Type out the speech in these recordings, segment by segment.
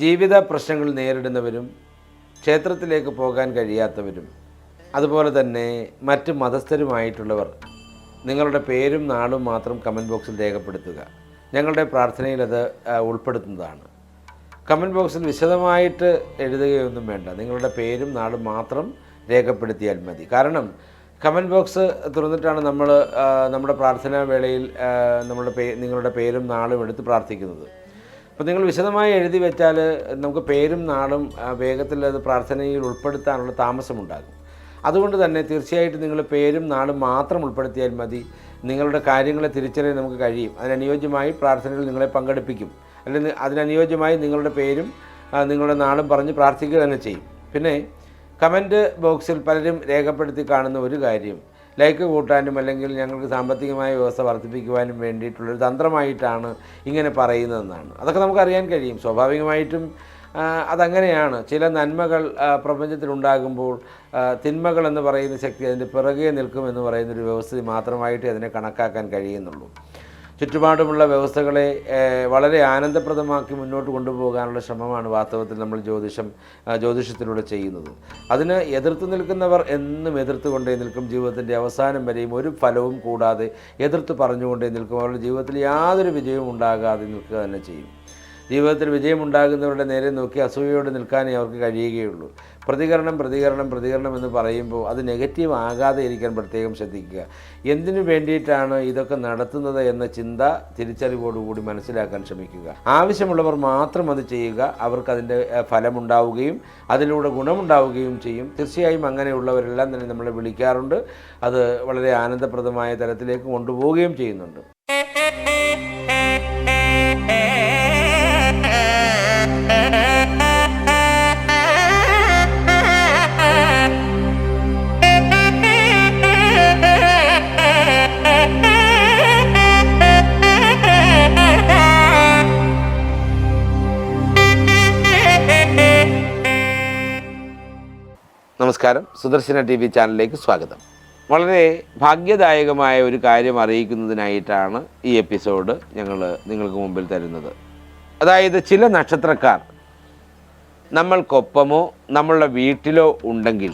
ജീവിത പ്രശ്നങ്ങൾ നേരിടുന്നവരും ക്ഷേത്രത്തിലേക്ക് പോകാൻ കഴിയാത്തവരും അതുപോലെ തന്നെ മറ്റ് മതസ്ഥരുമായിട്ടുള്ളവർ നിങ്ങളുടെ പേരും നാളും മാത്രം കമന്റ് ബോക്സിൽ രേഖപ്പെടുത്തുക. ഞങ്ങളുടെ പ്രാർത്ഥനയിൽ അത് ഉൾപ്പെടുത്തുന്നതാണ്. കമന്റ് ബോക്സിൽ വിശദമായിട്ട് എഴുതുകയൊന്നും വേണ്ട. നിങ്ങളുടെ പേരും നാളും മാത്രം രേഖപ്പെടുത്തിയാൽ മതി. കാരണം കമന്റ് ബോക്സ് തുറന്നിട്ടാണ് നമ്മൾ നമ്മുടെ പ്രാർത്ഥനാ വേളയിൽ നമ്മുടെ പേ നിങ്ങളുടെ പേരും നാളും എടുത്ത് പ്രാർത്ഥിക്കുന്നത്. അപ്പോൾ നിങ്ങൾ വിശദമായി എഴുതി വെച്ചാൽ നമുക്ക് പേരും നാളും വേഗത്തിൽ അത് പ്രാർത്ഥനയിൽ ഉൾപ്പെടുത്താനുള്ള താമസമുണ്ടാകും അതുകൊണ്ട് തന്നെ തീർച്ചയായിട്ടും നിങ്ങൾ പേരും നാളും മാത്രം ഉൾപ്പെടുത്തിയാൽ മതി. നിങ്ങളുടെ കാര്യങ്ങളെ തിരിച്ചറിയാൻ നമുക്ക് കഴിയും. അതിനനുയോജ്യമായി പ്രാർത്ഥനയിൽ നിങ്ങളെ പങ്കെടുപ്പിക്കും. അല്ലെങ്കിൽ അതിനനുയോജ്യമായി നിങ്ങളുടെ പേരും നിങ്ങളുടെ നാളും പറഞ്ഞ് പ്രാർത്ഥിക്കുക തന്നെ ചെയ്യും. പിന്നെ കമന്റ് ബോക്സിൽ പലരും രേഖപ്പെടുത്തി കാണുന്ന ഒരു കാര്യം. ലൈക്ക് കൂട്ടാനും അല്ലെങ്കിൽ ഞങ്ങൾക്ക് സാമ്പത്തികമായ വ്യവസ്ഥ വർദ്ധിപ്പിക്കുവാനും വേണ്ടിയിട്ടുള്ളൊരു തന്ത്രമായിട്ടാണ് ഇങ്ങനെ പറയുന്നതെന്നാണ്. അതൊക്കെ നമുക്കറിയാൻ കഴിയും. സ്വാഭാവികമായിട്ടും അതങ്ങനെയാണ്. ചില നന്മകൾ പ്രപഞ്ചത്തിലുണ്ടാകുമ്പോൾ തിന്മകൾ എന്ന് പറയുന്ന ശക്തി അതിന്റെ പിറകെ നിൽക്കുമെന്ന് പറയുന്നൊരു വ്യവസ്ഥ മാത്രമായിട്ട് അതിനെ കണക്കാക്കാൻ കഴിയുന്നുള്ളൂ. ചുറ്റുപാടുമുള്ള വ്യവസ്ഥകളെ വളരെ ആനന്ദപ്രദമാക്കി മുന്നോട്ട് കൊണ്ടുപോകാനുള്ള ശ്രമമാണ് വാസ്തവത്തിൽ നമ്മൾ ജ്യോതിഷം ജ്യോതിഷത്തിലൂടെ ചെയ്യുന്നത്. അതിന് എതിർത്ത് നിൽക്കുന്നവർ എന്നും എതിർത്തുകൊണ്ടേ നിൽക്കും. ജീവിതത്തിന്റെ അവസാനം വരെയും ഒരു ഫലവും കൂടാതെ എതിർത്ത് പറഞ്ഞുകൊണ്ടേ നിൽക്കും. അവരുടെ ജീവിതത്തിൽ യാതൊരു വിജയവും ഉണ്ടാകാതെ നിൽക്കുക തന്നെ ചെയ്യും. ജീവിതത്തിൽ വിജയമുണ്ടാകുന്നവരുടെ നേരെ നോക്കി അസൂയയോടെ നിൽക്കാനേ അവർക്ക് കഴിയുകയുള്ളൂ. പ്രതികരണം പ്രതികരണം പ്രതികരണം എന്ന് പറയുമ്പോൾ അത് നെഗറ്റീവ് ആകാതെ ഇരിക്കാൻ പ്രത്യേകം ശ്രദ്ധിക്കുക. എന്തിനു വേണ്ടിയിട്ടാണ് ഇതൊക്കെ നടത്തുന്നത് എന്ന ചിന്ത തിരിച്ചറിവോടുകൂടി മനസ്സിലാക്കാൻ ശ്രമിക്കുക. ആവശ്യമുള്ളവർ മാത്രം അത് ചെയ്യുക. അവർക്ക് അതിന്റെ ഫലമുണ്ടാവുകയും അതിലൂടെ ഗുണമുണ്ടാവുകയും ചെയ്യും. തീർച്ചയായും അങ്ങനെയുള്ളവരെല്ലാം തന്നെ നമ്മളെ വിളിക്കാറുണ്ട്. അത് വളരെ ആനന്ദപ്രദമായ തരത്തിലേക്ക് കൊണ്ടുപോവുകയും ചെയ്യുന്നുണ്ട്. നമസ്കാരം. സുദർശന ടി വി ചാനലിലേക്ക് സ്വാഗതം. വളരെ ഭാഗ്യദായകമായ ഒരു കാര്യം അറിയിക്കുന്നതിനായിട്ടാണ് ഈ എപ്പിസോഡ് ഞങ്ങൾ നിങ്ങൾക്ക് മുമ്പിൽ തരുന്നത്. അതായത് ചില നക്ഷത്രക്കാർ നമ്മൾക്കൊപ്പമോ നമ്മളുടെ വീട്ടിലോ ഉണ്ടെങ്കിൽ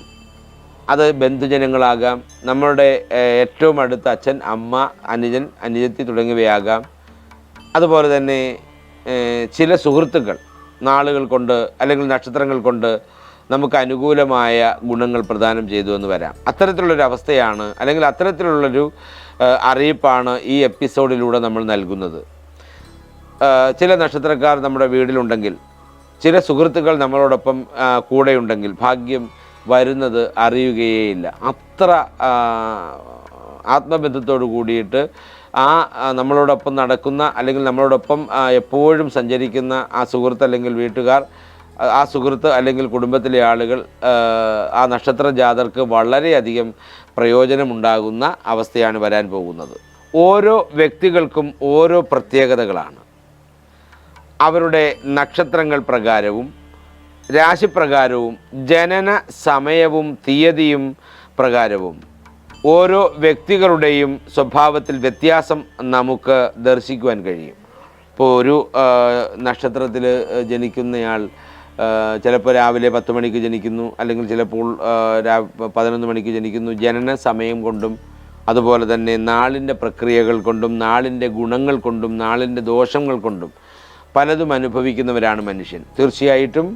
അത് ബന്ധുജനങ്ങളാകാം നമ്മളുടെ ഏറ്റവും അടുത്ത അച്ഛൻ അമ്മ അനുജൻ അനുജത്തി തുടങ്ങിയവയാകാം. അതുപോലെ തന്നെ ചില സുഹൃത്തുക്കൾ നാളുകൾ കൊണ്ട് അല്ലെങ്കിൽ നക്ഷത്രങ്ങൾ കൊണ്ട് നമുക്ക് അനുകൂലമായ ഗുണങ്ങൾ പ്രദാനം ചെയ്തു എന്ന് വരാം. അത്തരത്തിലുള്ളൊരു അവസ്ഥയാണ് അല്ലെങ്കിൽ അത്തരത്തിലുള്ളൊരു അറിയിപ്പാണ് ഈ എപ്പിസോഡിലൂടെ നമ്മൾ നൽകുന്നത്. ചില നക്ഷത്രക്കാർ നമ്മുടെ വീട്ടിലുണ്ടെങ്കിൽ ചില സുഹൃത്തുക്കൾ നമ്മളോടൊപ്പം കൂടെയുണ്ടെങ്കിൽ ഭാഗ്യം വരുന്നത് അറിയുകയേയില്ല. അത്ര ആത്മബന്ധത്തോടു കൂടിയിട്ട് ആ, നമ്മളോടൊപ്പം നടക്കുന്ന അല്ലെങ്കിൽ നമ്മളോടൊപ്പം എപ്പോഴും സഞ്ചരിക്കുന്ന ആ സുഹൃത്ത് അല്ലെങ്കിൽ വീട്ടുകാർ ആ- സുഹൃത്ത് അല്ലെങ്കിൽ കുടുംബത്തിലെ ആളുകൾ ആ നക്ഷത്ര ജാതർക്ക് വളരെയധികം പ്രയോജനമുണ്ടാകുന്ന അവസ്ഥയാണ് വരാൻ പോകുന്നത്. ഓരോ വ്യക്തികൾക്കും ഓരോ പ്രത്യേകതകളാണ്. അവരുടെ നക്ഷത്രങ്ങൾ പ്രകാരവും രാശിപ്രകാരവും ജനന സമയവും തീയതിയും പ്രകാരവും ഓരോ വ്യക്തികളുടെയും സ്വഭാവത്തിൽ വ്യത്യാസം നമുക്ക് ദർശിക്കുവാൻ കഴിയും. ഇപ്പോൾ ഒരു നക്ഷത്രത്തിൽ ജനിക്കുന്നയാൾ ചിലപ്പോൾ രാവിലെ പത്ത് മണിക്ക് ജനിക്കുന്നു അല്ലെങ്കിൽ ചിലപ്പോൾ രാ പതിനൊന്ന് മണിക്ക് ജനിക്കുന്നു. ജനന സമയം കൊണ്ടും അതുപോലെ തന്നെ നാളിന്റെ പ്രക്രിയകൾ കൊണ്ടും നാളിന്റെ ഗുണങ്ങൾ കൊണ്ടും നാളിന്റെ ദോഷങ്ങൾ കൊണ്ടും പലതും അനുഭവിക്കുന്നവരാണ് മനുഷ്യൻ. തീർച്ചയായിട്ടും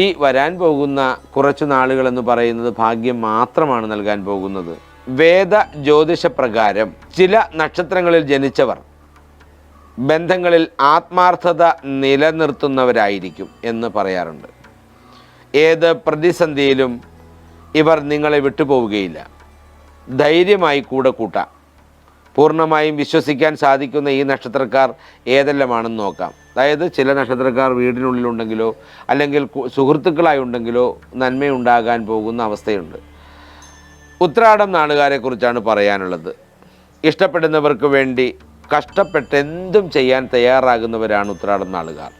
ഈ വരാൻ പോകുന്ന കുറച്ച് നാളുകളെന്ന് പറയുന്നത് ഭാഗ്യം മാത്രമാണ് നൽകാൻ പോകുന്നത്. വേദ ജ്യോതിഷപ്രകാരം ചില നക്ഷത്രങ്ങളിൽ ജനിച്ചവർ ബന്ധങ്ങളിൽ ആത്മാർത്ഥത നിലനിർത്തുന്നവരായിരിക്കും എന്ന് പറയാറുണ്ട്. ഏത് പ്രതിസന്ധിയിലും ഇവർ നിങ്ങളെ വിട്ടുപോവുകയില്ല. ധൈര്യമായി കൂടെ കൂട്ടാം. പൂർണമായും വിശ്വസിക്കാൻ സാധിക്കുന്ന ഈ നക്ഷത്രക്കാർ ഏതെല്ലാമാണെന്ന് നോക്കാം. അതായത് ചില നക്ഷത്രക്കാർ വീടിനുള്ളിലുണ്ടെങ്കിലോ അല്ലെങ്കിൽ സുഹൃത്തുക്കളായി ഉണ്ടെങ്കിലോ നന്മയുണ്ടാകാൻ പോകുന്ന അവസ്ഥയുണ്ട്. ഉത്രാടം നാടുകാരെക്കുറിച്ചാണ് പറയാനുള്ളത്. ഇഷ്ടപ്പെടുന്നവർക്ക് വേണ്ടി കഷ്ടപ്പെട്ട് എന്തും ചെയ്യാൻ തയ്യാറാകുന്നവരാണ് ഉത്രാടം നാളുകാർ.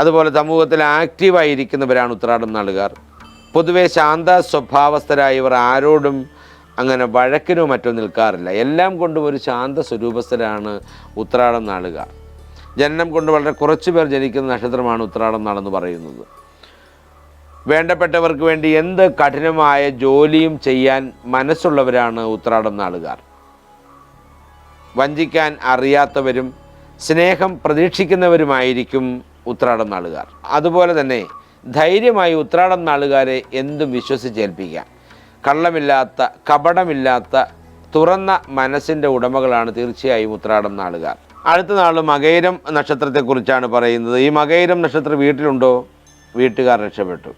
അതുപോലെ സമൂഹത്തിൽ ആക്റ്റീവായിരിക്കുന്നവരാണ് ഉത്രാടം നാളുകാർ. പൊതുവെ ശാന്ത സ്വഭാവസ്ഥരായവർ ആരോടും അങ്ങനെ വഴക്കിനോ മറ്റോ നിൽക്കാറില്ല. എല്ലാം കൊണ്ടും ഒരു ശാന്ത സ്വരൂപസ്ഥരാണ് ഉത്രാടം നാളുകാർ. ജനനം കൊണ്ട് വളരെ കുറച്ച് പേർ ജനിക്കുന്ന നക്ഷത്രമാണ് ഉത്രാടം നാളെന്ന് പറയുന്നത്. വേണ്ടപ്പെട്ടവർക്ക് വേണ്ടി എന്ത് കഠിനമായ ജോലിയും ചെയ്യാൻ മനസ്സുള്ളവരാണ് ഉത്രാടം നാളുകാർ. വഞ്ചിക്കാൻ അറിയാത്തവരും സ്നേഹം പ്രതീക്ഷിക്കുന്നവരുമായിരിക്കും ഉത്രാടം നാളുകാർ. അതുപോലെ തന്നെ ധൈര്യമായി ഉത്രാടം നാളുകാരെ എന്തും വിശ്വസിച്ചേൽപ്പിക്കാം. കള്ളമില്ലാത്ത കപടമില്ലാത്ത തുറന്ന മനസ്സിന്റെ ഉടമകളാണ് തീർച്ചയായും ഉത്രാടം നാളുകാർ. അടുത്ത നാൾ മകൈരം നക്ഷത്രത്തെക്കുറിച്ചാണ് പറയുന്നത്. ഈ മകൈരം നക്ഷത്രം വീട്ടിലുണ്ടോ? വീട്ടുകാർ രക്ഷപ്പെട്ടു.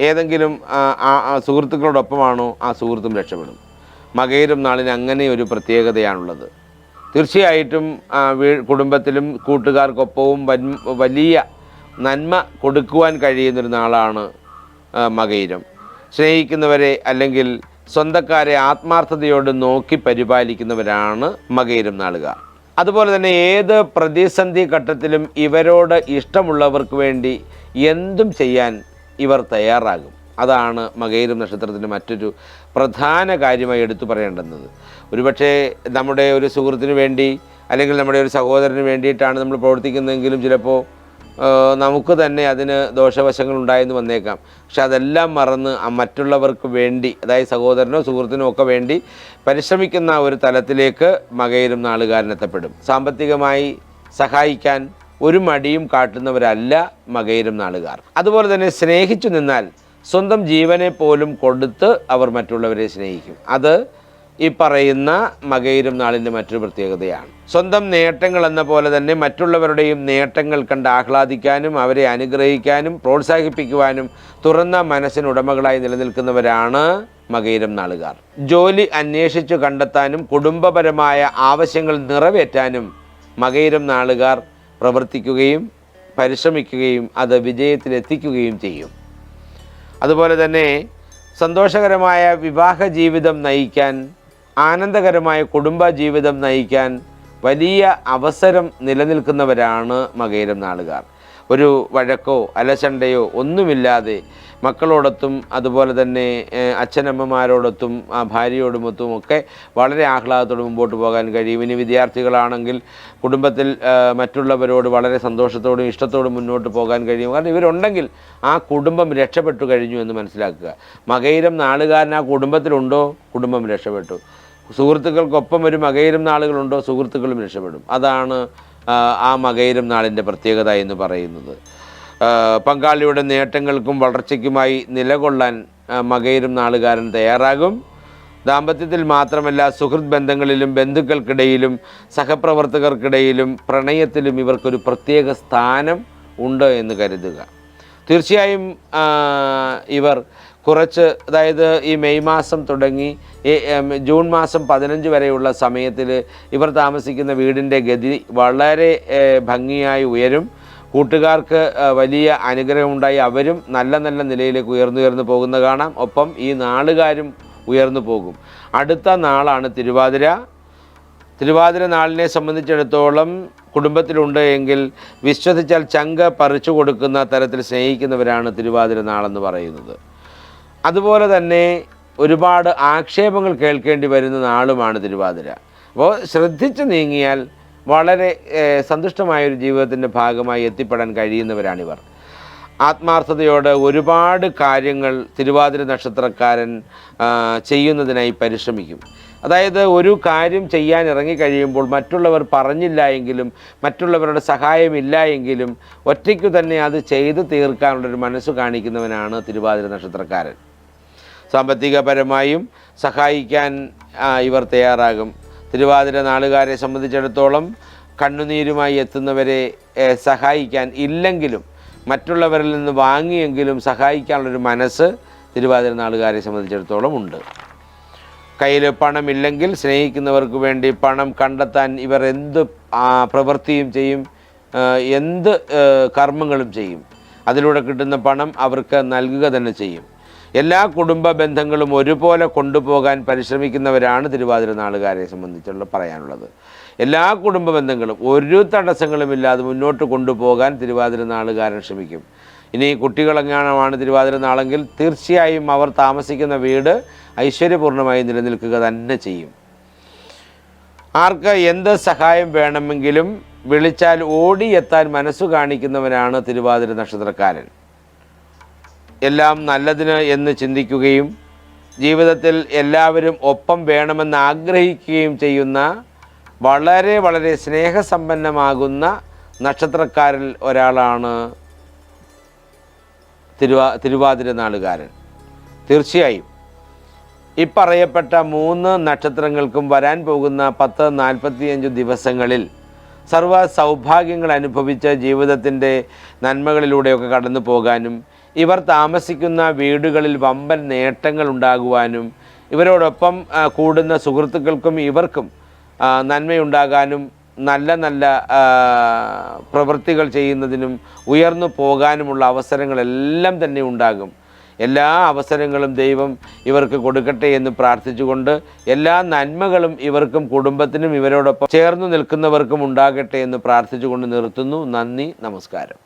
ഏതെങ്കിലും സുഹൃത്തുക്കളോടൊപ്പമാണോ? ആ സുഹൃത്തും രക്ഷപ്പെടും. മകയിരം നാളിന് അങ്ങനെ ഒരു പ്രത്യേകതയാണുള്ളത്. തീർച്ചയായിട്ടും കുടുംബത്തിലും കൂട്ടുകാർക്കൊപ്പവും വലിയ നന്മ കൊടുക്കുവാൻ കഴിയുന്നൊരു നാളാണ് മകയിരം സ്നേഹിക്കുന്നവരെ അല്ലെങ്കിൽ സ്വന്തക്കാരെ ആത്മാർത്ഥതയോട് നോക്കി പരിപാലിക്കുന്നവരാണ് മകയിരം നാളുകാർ. അതുപോലെ തന്നെ ഏത് പ്രതിസന്ധി ഘട്ടത്തിലും ഇവരോട് ഇഷ്ടമുള്ളവർക്ക് വേണ്ടി എന്തും ചെയ്യാൻ ഇവർ തയ്യാറാകും. അതാണ് മകയിലും നക്ഷത്രത്തിന്റെ മറ്റൊരു പ്രധാന കാര്യമായി എടുത്തു പറയേണ്ടുന്നത്. ഒരുപക്ഷെ നമ്മുടെ ഒരു സുഹൃത്തിന് വേണ്ടി അല്ലെങ്കിൽ നമ്മുടെ ഒരു സഹോദരന് വേണ്ടിയിട്ടാണ് നമ്മൾ പ്രവർത്തിക്കുന്നതെങ്കിലും ചിലപ്പോൾ നമുക്ക് തന്നെ അതിന് ദോഷവശങ്ങൾ ഉണ്ടായെന്ന് വന്നേക്കാം. പക്ഷെ അതെല്ലാം മറന്ന് മറ്റുള്ളവർക്ക് വേണ്ടി അതായത് സഹോദരനോ സുഹൃത്തിനോ ഒക്കെ വേണ്ടി പരിശ്രമിക്കുന്ന ഒരു തലത്തിലേക്ക് മകയിലും നാളുകാരനെത്തപ്പെടും സാമ്പത്തികമായി സഹായിക്കാൻ ഒരു മടിയും കാട്ടുന്നവരല്ല മകയിലും നാളുകാർ. അതുപോലെ തന്നെ സ്നേഹിച്ചു നിന്നാൽ സ്വന്തം ജീവനെ പോലും കൊടുത്ത് അവർ മറ്റുള്ളവരെ സ്നേഹിക്കും. അത് ഈ പറയുന്ന മകയിലും നാളിന്റെ മറ്റൊരു പ്രത്യേകതയാണ്. സ്വന്തം നേട്ടങ്ങൾ എന്ന പോലെ തന്നെ മറ്റുള്ളവരുടെയും നേട്ടങ്ങൾ കണ്ട് ആഹ്ലാദിക്കാനും അവരെ അനുഗ്രഹിക്കാനും പ്രോത്സാഹിപ്പിക്കുവാനും തുറന്ന മനസ്സിനുടമകളായി നിലനിൽക്കുന്നവരാണ് മകയിരം നാളുകാർ. ജോലി അന്വേഷിച്ചു കണ്ടെത്താനും കുടുംബപരമായ ആവശ്യങ്ങൾ നിറവേറ്റാനും മകയിരം നാളുകാർ പ്രവർത്തിക്കുകയും പരിശ്രമിക്കുകയും അത് വിജയത്തിലെത്തിക്കുകയും ചെയ്യും. അതുപോലെ തന്നെ സന്തോഷകരമായ വിവാഹ ജീവിതം നയിക്കാൻ ആനന്ദകരമായ കുടുംബ ജീവിതം നയിക്കാൻ വലിയ അവസരം നിലനിൽക്കുന്നവരാണ് മകയിരം നാളുകാർ. ഒരു വഴക്കോ അലശണ്ടയോ ഒന്നുമില്ലാതെ മക്കളോടൊത്തും അതുപോലെ തന്നെ അച്ഛനമ്മമാരോടൊത്തും ആ ഭാര്യയോടുമൊത്തും ഒക്കെ വളരെ ആഹ്ലാദത്തോടെ മുമ്പോട്ട് പോകാൻ കഴിയും. ഇനി വിദ്യാർത്ഥികളാണെങ്കിൽ കുടുംബത്തിൽ മറ്റുള്ളവരോട് വളരെ സന്തോഷത്തോടും ഇഷ്ടത്തോടും മുന്നോട്ട് പോകാൻ കഴിയും. കാരണം ഇവരുണ്ടെങ്കിൽ ആ കുടുംബം രക്ഷപ്പെട്ടു കഴിഞ്ഞു എന്ന് മനസ്സിലാക്കുക. മകയിരം നാളുകാരൻ ആ കുടുംബത്തിലുണ്ടോ? കുടുംബം രക്ഷപ്പെട്ടു. സുഹൃത്തുക്കൾക്കൊപ്പം ഒരു മകയിരം നാളുകളുണ്ടോ? സുഹൃത്തുക്കളും രക്ഷപ്പെടും. അതാണ് ആ, മകയിരം നാളിന്റെ പ്രത്യേകത എന്ന് പറയുന്നത്. പങ്കാളിയുടെ നേട്ടങ്ങൾക്കും വളർച്ചയ്ക്കുമായി നിലകൊള്ളാൻ മകയിരം നാളുകാരൻ തയ്യാറാകും. ദാമ്പത്യത്തിൽ മാത്രമല്ല സുഹൃത് ബന്ധങ്ങളിലും ബന്ധുക്കൾക്കിടയിലും സഹപ്രവർത്തകർക്കിടയിലും പ്രണയത്തിലും ഇവർക്കൊരു പ്രത്യേക സ്ഥാനം ഉണ്ട് എന്ന് കരുതുക. തീർച്ചയായും ഇവർ കുറച്ച് അതായത് ഈ മെയ് മാസം തുടങ്ങി ജൂൺ മാസം പതിനഞ്ച് വരെയുള്ള സമയത്തിൽ ഇവർ താമസിക്കുന്ന വീടിന്റെ ഗതി വളരെ ഭംഗിയായി ഉയരും. കൂട്ടുകാർക്ക് വലിയ അനുഗ്രഹം ഉണ്ടായി അവരും നല്ല നല്ല നിലയിലേക്ക് ഉയർന്നു ഉയർന്നു പോകുന്ന കാണാം. ഒപ്പം ഈ നാളുകാരും ഉയർന്നു പോകും. അടുത്ത നാളാണ് തിരുവാതിര. തിരുവാതിര നാളിനെ സംബന്ധിച്ചിടത്തോളം കുടുംബത്തിലുണ്ട് എങ്കിൽ വിശ്വസിച്ചാൽ ചങ്ക പറിച്ചു കൊടുക്കുന്ന തരത്തിൽ സ്നേഹിക്കുന്നവരാണ് തിരുവാതിര നാളെന്ന് പറയുന്നത്. അതുപോലെ തന്നെ ഒരുപാട് ആക്ഷേപങ്ങൾ കേൾക്കേണ്ടി വരുന്ന നാളുമാണ് തിരുവാതിര. അപ്പോൾ ശ്രദ്ധിച്ചു നീങ്ങിയാൽ വളരെ സന്തുഷ്ടമായ ഒരു ജീവിതത്തിന്റെ ഭാഗമായി എത്തിപ്പെടാൻ കഴിയുന്നവരാണിവർ. ആത്മാർത്ഥതയോടെ ഒരുപാട് കാര്യങ്ങൾ തിരുവാതിര നക്ഷത്രക്കാരൻ ചെയ്യുന്നതിനായി പരിശ്രമിക്കും. അതായത് ഒരു കാര്യം ചെയ്യാൻ ഇറങ്ങിക്കഴിയുമ്പോൾ മറ്റുള്ളവർ പറഞ്ഞില്ല എങ്കിലും മറ്റുള്ളവരുടെ സഹായമില്ല എങ്കിലും ഒറ്റയ്ക്കു തന്നെ അത് ചെയ്തു തീർക്കാനുള്ളൊരു മനസ്സ് കാണിക്കുന്നവനാണ് തിരുവാതിര നക്ഷത്രക്കാരൻ. സാമ്പത്തികപരമായും സഹായിക്കാൻ ഇവർ തയ്യാറാകും. തിരുവാതിര നാളുകാരെ സംബന്ധിച്ചിടത്തോളം കണ്ണുനീരുമായി എത്തുന്നവരെ സഹായിക്കാൻ ഇല്ലെങ്കിലും മറ്റുള്ളവരിൽ നിന്ന് വാങ്ങിയെങ്കിലും സഹായിക്കാനുള്ളൊരു മനസ്സ് തിരുവാതിര നാളുകാരെ സംബന്ധിച്ചിടത്തോളം ഉണ്ട്. കയ്യിൽ പണമില്ലെങ്കിൽ സ്നേഹിക്കുന്നവർക്ക് വേണ്ടി പണം കണ്ടെത്താൻ ഇവർ എന്ത് പ്രവൃത്തിയും ചെയ്യും എന്ത് കർമ്മങ്ങളും ചെയ്യും. അതിലൂടെ കിട്ടുന്ന പണം അവർക്ക് നൽകുക തന്നെ ചെയ്യും. എല്ലാ കുടുംബ ബന്ധങ്ങളും ഒരുപോലെ കൊണ്ടുപോകാൻ പരിശ്രമിക്കുന്നവരാണ് തിരുവാതിര നാളുകാരെ സംബന്ധിച്ചുള്ള പറയാനുള്ളത്. എല്ലാ കുടുംബ ബന്ധങ്ങളും ഒരു തടസ്സങ്ങളുമില്ലാതെ മുന്നോട്ട് കൊണ്ടുപോകാൻ തിരുവാതിര നാളുകാരൻ ശ്രമിക്കും. ഇനി കുട്ടികളെങ്ങാനുമാണ് തിരുവാതിര നാളെങ്കിൽ തീർച്ചയായും അവർ താമസിക്കുന്ന വീട് ഐശ്വര്യപൂർണമായി നിലനിൽക്കുക തന്നെ ചെയ്യും. ആർക്ക് എന്ത് സഹായം വേണമെങ്കിലും വിളിച്ചാൽ ഓടിയെത്താൻ മനസ്സു കാണിക്കുന്നവനാണ് തിരുവാതിര നക്ഷത്രക്കാരൻ. എല്ലാം നല്ലതിന് എന്ന് ചിന്തിക്കുകയും ജീവിതത്തിൽ എല്ലാവരും ഒപ്പം വേണമെന്ന് ആഗ്രഹിക്കുകയും ചെയ്യുന്ന വളരെ വളരെ സ്നേഹസമ്പന്നമാകുന്ന നക്ഷത്രക്കാരിൽ ഒരാളാണ് തിരുവാ തിരുവാതിര നാളുകാരൻ. തീർച്ചയായും ഇപ്പറയപ്പെട്ട മൂന്ന് നക്ഷത്രങ്ങൾക്കും വരാൻ പോകുന്ന പത്ത് നാൽപ്പത്തിയഞ്ച് ദിവസങ്ങളിൽ സർവ സൗഭാഗ്യങ്ങൾ അനുഭവിച്ച് ജീവിതത്തിന്റെ നന്മകളിലൂടെയൊക്കെ കടന്നു പോകാനും ഇവർ താമസിക്കുന്ന വീടുകളിൽ വമ്പൻ നേട്ടങ്ങൾ ഉണ്ടാകുവാനും ഇവരോടൊപ്പം കൂടുന്ന സുഹൃത്തുക്കൾക്കും ഇവർക്കും നന്മയുണ്ടാകാനും നല്ല നല്ല പ്രവൃത്തികൾ ചെയ്യുന്നതിനും ഉയർന്നു പോകാനുമുള്ള അവസരങ്ങളെല്ലാം തന്നെ ഉണ്ടാകും. എല്ലാ അവസരങ്ങളും ദൈവം ഇവർക്ക് കൊടുക്കട്ടെ എന്ന് പ്രാർത്ഥിച്ചുകൊണ്ട് എല്ലാ നന്മകളും ഇവർക്കും കുടുംബത്തിനും ഇവരോടൊപ്പം ചേർന്ന് നിൽക്കുന്നവർക്കും ഉണ്ടാകട്ടെ എന്ന് പ്രാർത്ഥിച്ചുകൊണ്ട് നിർത്തുന്നു. നന്ദി നമസ്കാരം.